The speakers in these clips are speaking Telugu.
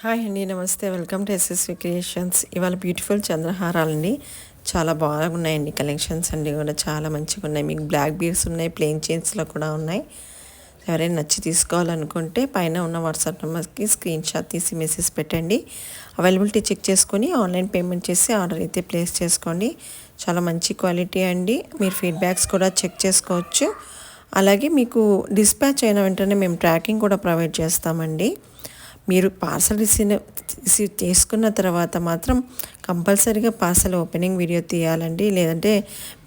హాయ్ అండి నమస్తే. Welcome to SSV creations. ఇవాళ బ్యూటిఫుల్ చంద్రహారాలండి. చాలా బాగున్నాయండి కలెక్షన్స్ అండి కూడా. చాలా మంచిగా ఉన్నాయి. మీకు బ్లాక్ బీర్స్ ఉన్నాయి ప్లెయిన్ చైన్స్లో కూడా ఉన్నాయి. ఎవరైనా నచ్చి తీసుకోవాలనుకుంటే పైన ఉన్న వాట్సాప్ నెంబర్కి స్క్రీన్ షాట్ తీసి మెసేజ్ పెట్టండి. అవైలబిలిటీ చెక్ చేసుకొని ఆన్లైన్ పేమెంట్ చేసి ఆర్డర్ అయితే ప్లేస్ చేసుకోండి. చాలా మంచి క్వాలిటీ అండి. మీరు ఫీడ్బ్యాక్స్ కూడా చెక్ చేసుకోవచ్చు. అలాగే మీకు డిస్పాచ్ అయిన వెంటనే మేము ట్రాకింగ్ కూడా ప్రొవైడ్ చేస్తామండి. మీరు పార్సల్ రిసీవ్ రిసీవ్ చేసుకున్న తర్వాత మాత్రం కంపల్సరీగా పార్సల్ ఓపెనింగ్ వీడియో తీయాలండి. లేదంటే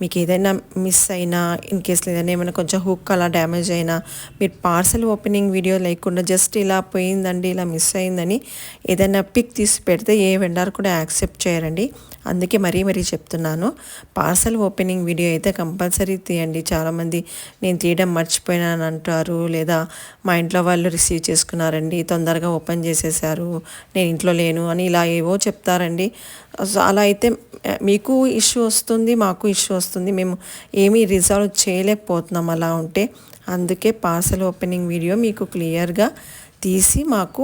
మీకు ఏదైనా మిస్ అయినా ఇన్ కేస్ లేదైనా ఏమైనా కొంచెం హుక్ అలా డ్యామేజ్ అయినా మీరు పార్సల్ ఓపెనింగ్ వీడియో లేకుండా జస్ట్ ఇలా పోయిందండి ఇలా మిస్ అయిందని ఏదైనా పిక్ తీసి పెడితే ఏ వెండర్ కూడా యాక్సెప్ట్ చేయరండి. అందుకే మరీ మరీ చెప్తున్నాను పార్సల్ ఓపెనింగ్ వీడియో అయితే కంపల్సరీ తీయండి. చాలామంది నేను తీయడం మర్చిపోయినాను అంటారు లేదా మా ఇంట్లో వాళ్ళు రిసీవ్ చేసుకున్నారండి తొందరగా ఓపెన్ చేసేసారు నేను ఇంట్లో లేను అని ఇలా ఏవో చెప్తారండి. సో అలా అయితే మీకు ఇష్యూ వస్తుంది మాకు ఇష్యూ వస్తుంది. మేము ఏమీ రిజాల్వ్ చేయలేకపోతున్నాం అలా ఉంటే. అందుకే పార్సల్ ఓపెనింగ్ వీడియో మీకు క్లియర్గా తీసి మాకు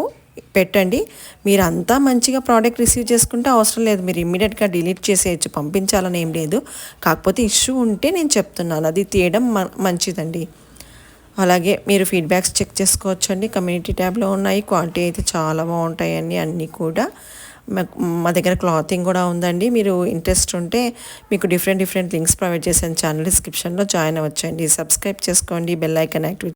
పెట్టండి. మీరు అంతా మంచిగా ప్రోడక్ట్ రిసీవ్ చేసుకుంటే అవసరం లేదు. మీరు ఇమ్మీడియట్గా డిలీట్ చేసేయచ్చు పంపించాలని ఏం లేదు. కాకపోతే ఇష్యూ ఉంటే నేను చెప్తున్నాను. అది తీయడం మంచిదండి. అలాగే మీరు ఫీడ్బ్యాక్స్ చెక్ చేసుకోవచ్చండి. కమ్యూనిటీ ట్యాబ్లో ఉన్నాయి. క్వాలిటీ అయితే చాలా బాగుంటాయండి అన్నీ కూడా. మా దగ్గర క్లాతింగ్ కూడా ఉందండి. మీరు ఇంట్రెస్ట్ ఉంటే మీకు డిఫరెంట్ డిఫరెంట్ లింక్స్ ప్రొవైడ్ చేశాను. ఛానల్ డిస్క్రిప్షన్లో జాయిన్ అవ్వచ్చండి. సబ్స్క్రైబ్ చేసుకోండి. Bell icon activate